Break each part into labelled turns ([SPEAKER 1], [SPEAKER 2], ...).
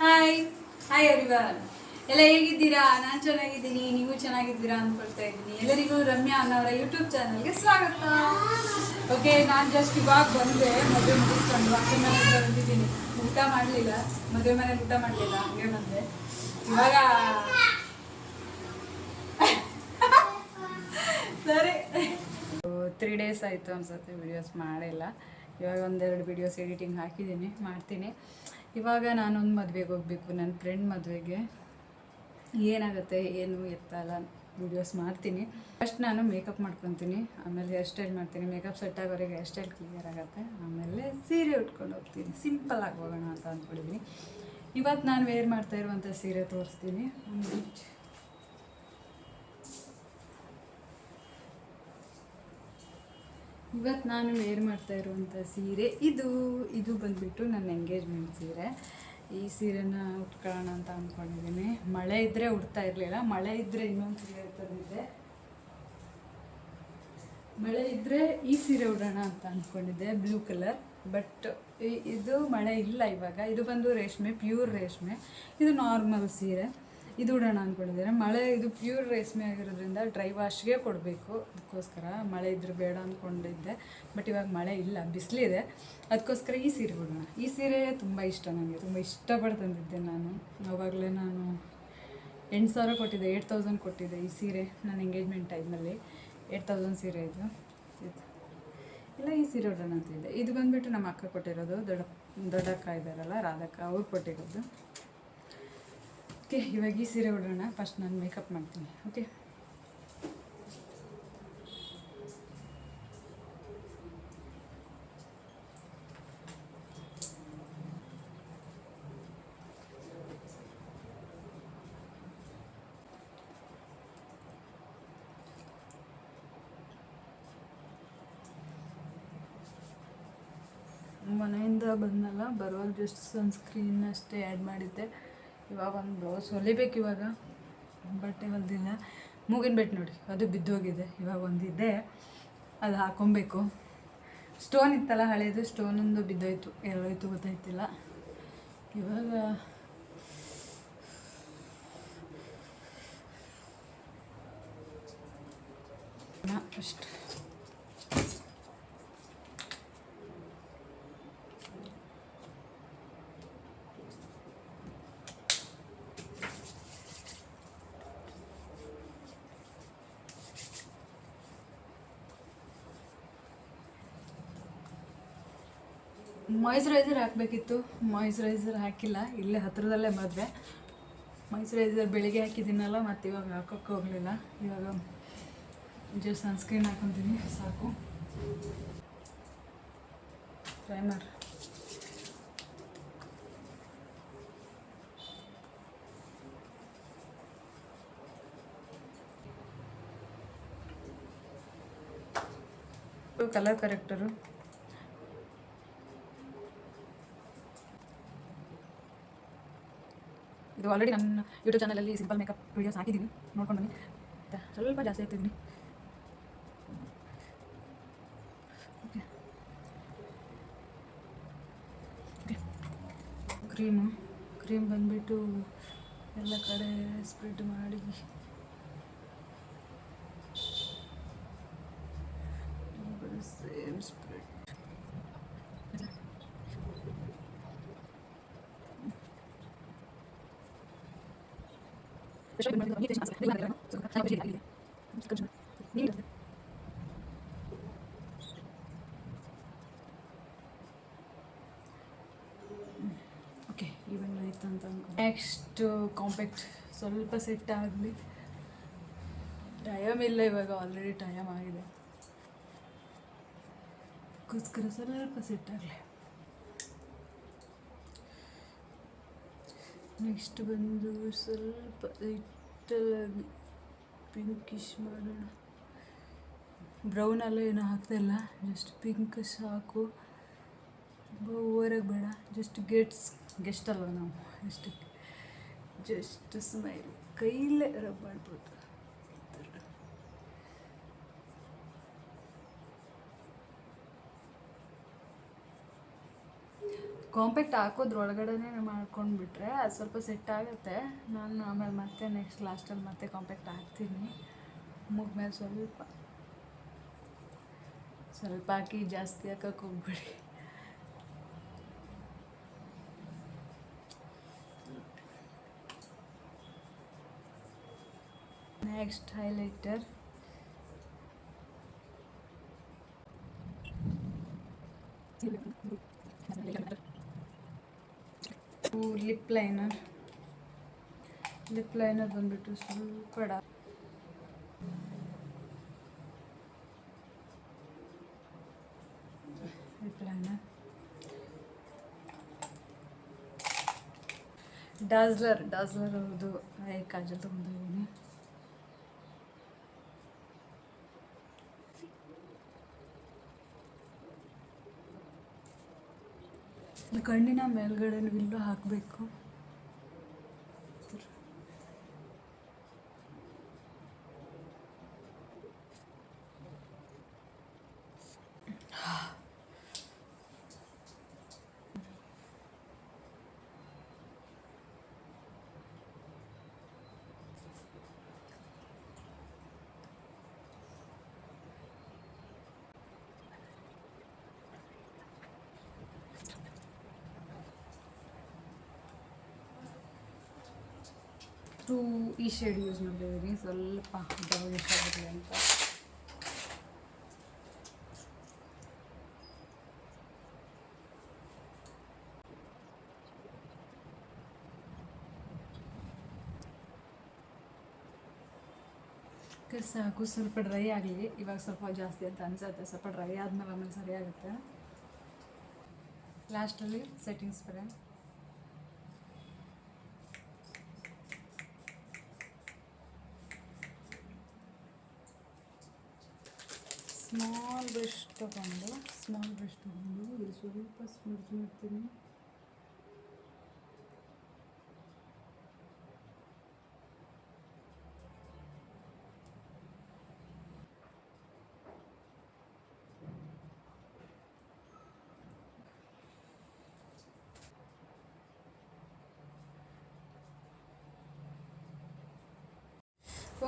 [SPEAKER 1] Hi hi everyone ಎಲ್ಲ ಹೇಗಿದ್ದೀರಾ? ನಾನು ಚೆನ್ನಾಗಿದ್ದೀನಿ. ನೀವು ಚೆನ್ನಾಗಿದ್ದೀರಾ ಅಂದ್ಕೊಳ್ತಾ ಇದ್ದೀನಿ. ಎಲ್ಲರಿಗೂ ರಮ್ಯಾ ಅನ್ನೋರ ಯೂಟ್ಯೂಬ್ ಚಾನಲ್ಗೆ ಸ್ವಾಗತ. ಓಕೆ ನಾನು ಜಸ್ಟ್ ಇವಾಗ ಬಂದೆ. ಮದುವೆ ಮುಗಿಸ್ಕೊಂಡು ಅಕ್ಕನ ಮನೆ ಹತ್ರ ಬಂದಿದ್ದೀನಿ. ಊಟ ಮಾಡಲಿಲ್ಲ. ಮದುವೆ ಮನೇಲಿ ಊಟ ಮಾಡಲಿಲ್ಲ. ಹಂಗೆ ಬಂದೆ. ಇವಾಗ ಸರಿ ತ್ರೀ ಡೇಸ್ ಆಯಿತು ಅನ್ಸುತ್ತೆ. ವಿಡಿಯೋಸ್ ಮಾಡಿಲ್ಲ. ಇವಾಗ ಒಂದೆರಡು ವಿಡಿಯೋಸ್ ಎಡಿಟಿಂಗ್ ಹಾಕಿದ್ದೀನಿ, ಮಾಡ್ತೀನಿ. ಇವಾಗ ನಾನೊಂದು ಮದುವೆಗೆ ಹೋಗಬೇಕು ನನ್ನ ಫ್ರೆಂಡ್ ಮದುವೆಗೆ. ಏನಾಗುತ್ತೆ, ಏನು ಎತ್ತಲ್ಲ ವಿಡಿಯೋಸ್ ಮಾಡ್ತೀನಿ. ಫಸ್ಟ್ ನಾನು ಮೇಕಪ್ ಮಾಡ್ಕೊತೀನಿ, ಆಮೇಲೆ ಹೇರ್ ಸ್ಟೈಲ್ ಮಾಡ್ತೀನಿ. ಮೇಕಪ್ ಸೆಟ್ ಆಗೋರಿಗೆ ಹೇರ್ ಸ್ಟೈಲ್ ಕ್ಲಿಯರ್ ಆಗುತ್ತೆ. ಆಮೇಲೆ ಸೀರೆ ಉಟ್ಕೊಂಡು ಹೋಗ್ತೀನಿ. ಸಿಂಪಲ್ ಆಗಿ ಹೋಗೋಣ ಅಂತ ಅಂದ್ಕೊಂಡಿದ್ದೀನಿ ಇವತ್ತು ನಾನು ವೇರ್ ಮಾಡ್ತಾ ಇರುವಂಥ ಸೀರೆ ತೋರಿಸ್ತೀನಿ. ಇವತ್ತು ನಾನು ವೇರ್ ಮಾಡ್ತಾ ಇರುವಂಥ ಸೀರೆ, ಇದು ಇದು ಬಂದ್ಬಿಟ್ಟು ನನ್ನ ಎಂಗೇಜ್ಮೆಂಟ್ ಸೀರೆ. ಈ ಸೀರೆನ ಉಟ್ಕೊಳ್ಳೋಣ ಅಂತ ಅಂದ್ಕೊಂಡಿದ್ದೀನಿ ಮಳೆ ಇದ್ದರೆ ಉಡ್ತಾ ಇರಲಿಲ್ಲ. ಮಳೆ ಇದ್ದರೆ ಇನ್ನೊಂದು ಸೀರೆ ತಂದಿದ್ದೆ. ಮಳೆ ಇದ್ದರೆ ಈ ಸೀರೆ ಉಡೋಣ ಅಂತ ಅಂದ್ಕೊಂಡಿದ್ದೆ ಬ್ಲೂ ಕಲರ್. ಬಟ್ ಇದು ಮಳೆ ಇಲ್ಲ ಇವಾಗ. ಇದು ಬಂದು ರೇಷ್ಮೆ, ಪ್ಯೂರ್ ರೇಷ್ಮೆ. ಇದು ನಾರ್ಮಲ್ ಸೀರೆ. ಇದು ಇಡೋಣ ಅಂದ್ಕೊಂಡಿದ್ದೇನೆ ಮಳೆ ಇದು ಪ್ಯೂರ್ ರೇಷ್ಮೆ ಆಗಿರೋದ್ರಿಂದ ಡ್ರೈ ವಾಶ್ಗೆ ಕೊಡಬೇಕು. ಅದಕ್ಕೋಸ್ಕರ ಮಳೆ ಇದ್ರೆ ಬೇಡ ಅಂದ್ಕೊಂಡಿದ್ದೆ ಬಟ್ ಇವಾಗ ಮಳೆ ಇಲ್ಲ, ಬಿಸಿಲಿದೆ. ಅದಕ್ಕೋಸ್ಕರ ಈ ಸೀರೆ ಉಡೋಣ ಈ ಸೀರೆ ತುಂಬ ಇಷ್ಟ ನನಗೆ. ತುಂಬ ಇಷ್ಟಪಟ್ಟು ತಂದಿದ್ದೆ ನಾನು. ಅವಾಗಲೇ ನಾನು ಎಂಟು ಸಾವಿರ ಕೊಟ್ಟಿದ್ದೆ, ಏಟ್ ತೌಸಂಡ್ ಕೊಟ್ಟಿದ್ದೆ ಈ ಸೀರೆ ನನ್ನ ಎಂಗೇಜ್ಮೆಂಟ್ ಟೈಮಲ್ಲಿ ಏಟ್ ತೌಸಂಡ್ ಸೀರೆ ಇದು. ಇದು. ಇಲ್ಲ, ಈ ಸೀರೆ ಉಡೋಣ ಅಂತಿದ್ದೆ ಇದು ಬಂದುಬಿಟ್ಟು ನಮ್ಮ ಅಕ್ಕ ಕೊಟ್ಟಿರೋದು ದೊಡ್ಡ ದೊಡ್ಡಕ್ಕ ಇದ್ದಾರಲ್ಲ, ರಾಧಕ್ಕ, ಅವ್ರು ಕೊಟ್ಟಿರೋದು. ಓಕೆ, ಇವಾಗ ಈ ಸೀರೆ ಉಡೋಣ. ಫಸ್ಟ್ ನಾನು ಮೇಕಪ್ ಮಾಡ್ತೀನಿ, ಓಕೆ? ಮನೆಯಿಂದ ಬಂದಲ್ಲ, ಬರುವಾಗ ಜಸ್ಟ್ ಸನ್ಸ್ಕ್ರೀನ್ ಅಷ್ಟೇ ಆ್ಯಡ್ ಮಾಡಿದ್ದೆ. ಇವಾಗ ಒಂದು ಬ್ಲೌಸ್ ಹೊಲಿಬೇಕು ಇವಾಗ. ಬಟ್ಟೆ ಹೊಲ್ದಿಲ್ಲ. ಮೂಗಿನ ಬೆಟ್ಟು ನೋಡಿ, ಅದು ಬಿದ್ದೋಗಿದೆ. ಇವಾಗ ಒಂದಿದೆ, ಅದು ಹಾಕೊಬೇಕು. ಸ್ಟೋನ್ ಇತ್ತಲ್ಲ ಹಳೆಯದು ಸ್ಟೋನೊಂದು ಬಿದ್ದೋಯ್ತು. ಎಲ್ಲೋಯ್ತು ಗೊತ್ತಾಯ್ತಿಲ್ಲ. ಇವಾಗ ಫಸ್ಟ್ ಮಾಯ್ಶ್ಚರೈಸರ್ ಹಾಕಬೇಕಿತ್ತು. ಮಾಯ್ಶ್ಚರೈಸರ್ ಹಾಕಿಲ್ಲ. ಇಲ್ಲೇ ಹತ್ರದಲ್ಲೇ ಮದುವೆ. ಮಾಯ್ಶ್ಚರೈಸರ್ ಬೆಳಿಗ್ಗೆ ಹಾಕಿದ್ದೀನಲ್ಲ, ಮತ್ತು ಇವಾಗ ಹಾಕೋಕ್ಕೆ ಹೋಗಲಿಲ್ಲ. ಇವಾಗ ಜಸ್ಟ್ ಸನ್ಸ್ಕ್ರೀನ್ ಹಾಕೊತೀನಿ, ಸಾಕು. ಪ್ರೈಮರ್ ಕಲರ್ ಕರೆಕ್ಟರು ಇದು ಆಲ್ರೆಡಿ ನನ್ನ ಯೂಟ್ಯೂಬ್ ಚಾನಲಲ್ಲಿ ಸಿಂಪಲ್ ಮೇಕಪ್ ವೀಡಿಯೋಸ್ ಹಾಕಿದ್ದೀನಿ ನೋಡ್ಕೊಂಡು ಬನ್ನಿ. ಸ್ವಲ್ಪ ಜಾಸ್ತಿ ಆಗ್ತಿದ್ದೀನಿ ಓಕೆ ಕ್ರೀಮು ಕ್ರೀಮ್ ಬಂದುಬಿಟ್ಟು ಎಲ್ಲ ಕಡೆ ಸ್ಪ್ರೆಡ್ ಮಾಡಿ ಸೇಮ್ ಸ್ಪ್ರೆಡ್ ಓಕೆ ಇವೆಲ್ಲ ಆಯ್ತು ಅಂತ ನೆಕ್ಸ್ಟ್ ಕಾಂಪ್ಯಾಕ್ಟ್ ಸ್ವಲ್ಪ ಸೆಟ್ ಆಗಲಿ. ಟೈಮ್ ಇಲ್ಲ ಇವಾಗ ಆಲ್ರೆಡಿ ಟೈಮ್ ಆಗಿದೆ. ಅದಕ್ಕೋಸ್ಕರ ಸ್ವಲ್ಪ ಸೆಟ್ ಆಗಲಿ. ನೆಕ್ಸ್ಟ್ ಬಂದು ಸ್ವಲ್ಪ ಲೈಟಲ್ಲಾಗಿ ಪಿಂಕಿಶ್ ಮಾಡೋಣ ಬ್ರೌನ್ ಎಲ್ಲ ಏನು ಹಾಕ್ತಾಯಿಲ್ಲ ಜಸ್ಟ್ ಪಿಂಕ್ ಸಾಕು. ತುಂಬ ಓವರಾಗಿ ಬೇಡ. Just gets. ಗೆಸ್ಟ್ ಅಲ್ವ ನಾವು? Just just smile. ಕೈಲೇ ರಬ್ ಮಾಡ್ಬೋದು. ಕಾಂಪ್ಯಾಕ್ಟ್ ಹಾಕೋದ್ರ ಒಳಗಡೆನೇ ಮಾಡ್ಕೊಂಡ್ಬಿಟ್ರೆ ಅದು ಸ್ವಲ್ಪ ಸೆಟ್ ಆಗುತ್ತೆ. ನಾನು ಆಮೇಲೆ ಮತ್ತೆ ನೆಕ್ಸ್ಟ್ ಲಾಸ್ಟಲ್ಲಿ ಮತ್ತೆ ಕಾಂಪ್ಯಾಕ್ಟ್ ಹಾಕ್ತೀನಿ. ಮುಗ್ಮೇಲೆ ಸ್ವಲ್ಪ. ಸ್ವಲ್ಪ ಹಾಕಿ ಜಾಸ್ತಿ ಹಾಕಕ್ಕೆ ಹೋಗ್ಬಿಡಿ. Next highlighter lip liner. Lip liner ಬಂದುಬಿಟ್ಟು ಸ್ವಲ್ಪ ಡಾ ಲಿಪ್ ಲೈನರ್. ಡಾಜ್ಲರ್ ಡಾಜ್ಲರ್ ಅವ್ರದ್ದು ಕಾಜಲ್ ತೊಗೊಂಡಿದ್ದೀನಿ ಕಣ್ಣಿನ ಮೇಲ್ಗಡೆ ವಿಲ್ಲು ಹಾಕಬೇಕು. ಟೂ ಈ ಶೇಡ್ ಯೂಸ್ ಮಾಡಿದ್ದೀನಿ ಸ್ವಲ್ಪ ಡೌನಿಶ್ ಆಗಿರಲಿ ಅಂತ. ಸಾಕು. ಸ್ವಲ್ಪ ಡ್ರೈ ಆಗಲಿ. ಇವಾಗ ಸ್ವಲ್ಪ ಜಾಸ್ತಿ ಅಂತ ಅನ್ಸುತ್ತೆ. ಸ್ವಲ್ಪ ಡ್ರೈ ಆದಮೇಲೆ ಆಮೇಲೆ ಸರಿಯಾಗುತ್ತೆ. ಲಾಸ್ಟಲ್ಲಿ ಸೆಟ್ಟಿಂಗ್ ಸ್ಪ್ರೇ ಸ್ಮಾಲ್ ಬ್ರಷ್ ತಗೊಂಡು ಸ್ಮಾಲ್ ಬ್ರಷ್ ತಗೊಂಡು ಇಲ್ಲಿ ಸ್ವಲ್ಪ ಸ್ಮರ್ಜ್ ಮಾಡ್ತೀನಿ.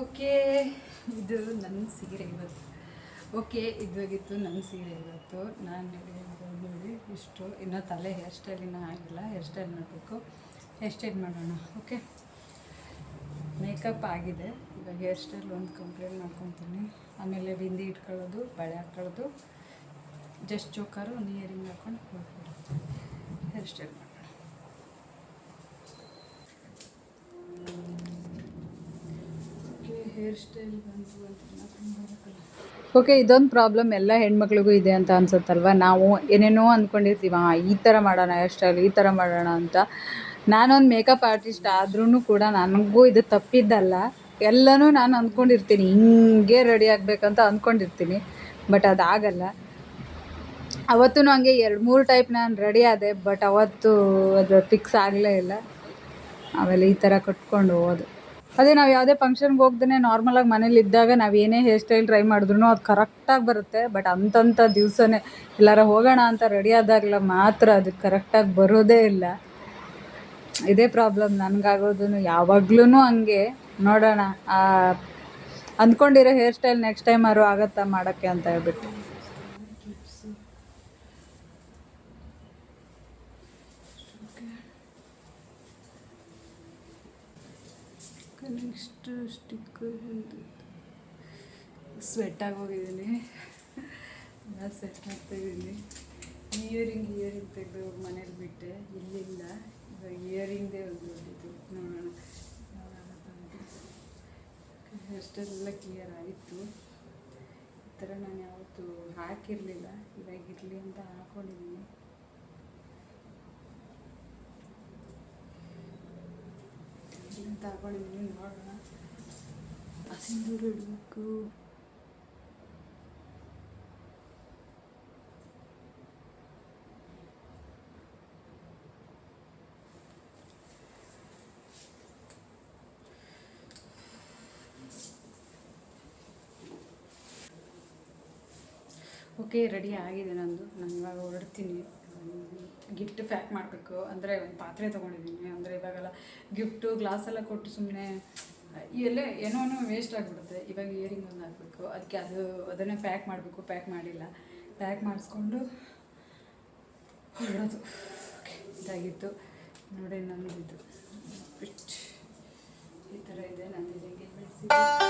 [SPEAKER 1] ಓಕೆ ಇದು ನನ್ನ ಸೀರೆ ಇವತ್ತು. ಓಕೆ, ಇದಾಗಿತ್ತು ನನ್ನ ಸೀರೆ ಇವತ್ತು. ನಾನು ನೋಡಿ, ಇಷ್ಟು. ಇನ್ನೂ ತಲೆ ಹೇರ್ ಸ್ಟೈಲ್ ಇನ್ನೂ ಆಗಿಲ್ಲ. ಹೇರ್ ಸ್ಟೈಲ್ ಮಾಡಬೇಕು ಹೇರ್ ಸ್ಟೈಲ್ ಮಾಡೋಣ, ಓಕೆ? ಮೇಕಪ್ ಆಗಿದೆ. ಇವಾಗ ಹೇರ್ ಸ್ಟೈಲ್ ಒಂದು ಕಂಪ್ಲೀಟ್ ಮಾಡ್ಕೊತೀನಿ. ಆಮೇಲೆ ಬಿಂದಿ ಇಟ್ಕೊಳ್ಳೋದು, ಬಳೆ ಹಾಕ್ಕೊಳ್ಳೋದು ಜಸ್ಟ್ ಚೋಕಾರು ಇಯರಿಂಗ್ ಹಾಕೊಂಡು ಹೋಗ್ಬಿಡೋದು ಹೇರ್ ಸ್ಟೈಲ್ ಮಾಡೋಣ. ಹೇರ್ ಸ್ಟೈಲ್ ಬಂತು ಅಂತ ಓಕೆ, ಇದೊಂದು ಪ್ರಾಬ್ಲಮ್ ಎಲ್ಲ ಹೆಣ್ಮಕ್ಳಿಗೂ ಇದೆ ಅಂತ ಅನ್ಸುತ್ತಲ್ವ? ನಾವು ಏನೇನೋ ಅಂದ್ಕೊಂಡಿರ್ತೀವ ಈ ಥರ ಮಾಡೋಣ ಹೇರ್ ಸ್ಟೈಲ್ ಈ ಥರ ಮಾಡೋಣ ಅಂತ. ನಾನೊಂದು ಮೇಕಪ್ ಆರ್ಟಿಸ್ಟ್ ಆದ್ರೂ ಕೂಡ ನನಗೂ ಇದು ತಪ್ಪಿದ್ದಲ್ಲ. ಎಲ್ಲನೂ ನಾನು ಅಂದ್ಕೊಂಡಿರ್ತೀನಿ ಹಿಂಗೆ ರೆಡಿ ಆಗಬೇಕಂತ ಅಂದ್ಕೊಂಡಿರ್ತೀನಿ ಬಟ್ ಅದಾಗಲ್ಲ. ಅವತ್ತು ಹಂಗೆ ಎರಡು ಮೂರು ಟೈಪ್ ನಾನು ರೆಡಿ ಆದೆ ಬಟ್ ಅವತ್ತು ಅದು ಫಿಕ್ಸ್ ಆಗಲೇ ಇಲ್ಲ. ಆಮೇಲೆ ಈ ಥರ ಕಟ್ಕೊಂಡು ಹೋದು ಅದೇ ನಾವು ಯಾವುದೇ ಫಂಕ್ಷನ್ಗೆ ಹೋಗ್ದೇ ನಾರ್ಮಲಾಗಿ ಮನೇಲಿ ಇದ್ದಾಗ ನಾವು ಏನೇ ಹೇರ್ ಸ್ಟೈಲ್ ಟ್ರೈ ಮಾಡಿದ್ರು ಅದು ಕರೆಕ್ಟಾಗಿ ಬರುತ್ತೆ. ಬಟ್ ಅಂತಂಥ ದಿವಸನೇ ಎಲ್ಲಾರ ಹೋಗೋಣ ಅಂತ ರೆಡಿ ಆದಾಗಲ ಮಾತ್ರ ಅದು ಕರೆಕ್ಟಾಗಿ ಬರೋದೇ ಇಲ್ಲ. ಇದೇ ಪ್ರಾಬ್ಲಮ್ ನನಗಾಗೋದು ಯಾವಾಗ್ಲೂ ಹಂಗೆ. ನೋಡೋಣ. ಅಂದ್ಕೊಂಡಿರೋ ಹೇರ್ ಸ್ಟೈಲ್ ನೆಕ್ಸ್ಟ್ ಟೈಮ್ ಆರು ಆಗತ್ತಾ ಮಾಡೋಕ್ಕೆ ಅಂತ ಹೇಳ್ಬಿಟ್ಟು ನೆಕ್ಸ್ಟ್ ಸ್ಟಿಕ್ಕರ್ ಸ್ವೆಟ್ ಆಗೋಗಿದ್ದೀನಿ. ಎಲ್ಲ ಸೆಟ್ ಮಾಡ್ತಾಯಿದ್ದೀನಿ ಇಯರಿಂಗ್ ಇಯರಿಂಗ್ ತೆಗೆದು ಮನೇಲಿ ಬಿಟ್ಟೆ. ಇಲ್ಲಿಲ್ಲ. ಇವಾಗ ಇಯರಿಂಗ್ದೇ ಒಂದು ನೋಡೋಣ. ಅಷ್ಟೆಲ್ಲ ಕ್ಲಿಯರ್ ಆಯಿತು. ಈ ಥರ ನಾನು ಯಾವತ್ತೂ ಹಾಕಿರಲಿಲ್ಲ. ಇವಾಗ ಇರಲಿ ಅಂತ ಹಾಕೊಂಡಿದ್ದೀನಿ. ಅಂತ ಹಾಕೊಂಡಿದ್ದೀನಿ. ನೋಡೋಣ. ಓಕೆ, ರೆಡಿ ಆಗಿದೆ ನಂದು. ನಾನು ಇವಾಗ ಹೊರಡ್ತೀನಿ. ಗಿಫ್ಟ್ ಪ್ಯಾಕ್ ಮಾಡಬೇಕು. ಅಂದರೆ ಒಂದು ಪಾತ್ರೆ ತೊಗೊಂಡಿದ್ದೀನಿ. ಅಂದರೆ ಇವಾಗೆಲ್ಲ ಗಿಫ್ಟು ಗ್ಲಾಸೆಲ್ಲ ಕೊಟ್ಟು ಸುಮ್ಮನೆ ಎಲ್ಲೇ ಏನೋ ವೇಸ್ಟ್ ಆಗಿಬಿಡುತ್ತೆ. ಇವಾಗ ಇಯರಿಂಗ್ ಒಂದು ಹಾಕಬೇಕು. ಅದಕ್ಕೆ ಅದು ಅದನ್ನೇ ಪ್ಯಾಕ್ ಮಾಡಬೇಕು. ಪ್ಯಾಕ್ ಮಾಡಿಲ್ಲ. ಪ್ಯಾಕ್ ಮಾಡಿಸ್ಕೊಂಡು ಹೊರಡೋದು. ಇದಾಗಿತ್ತು. ನೋಡಿ, ನಂದಿದ್ದು. ಈ ಥರ ಇದೆ ನಂದಿದೆ ಎಂಗೇಜ್ಮೆಂಟ್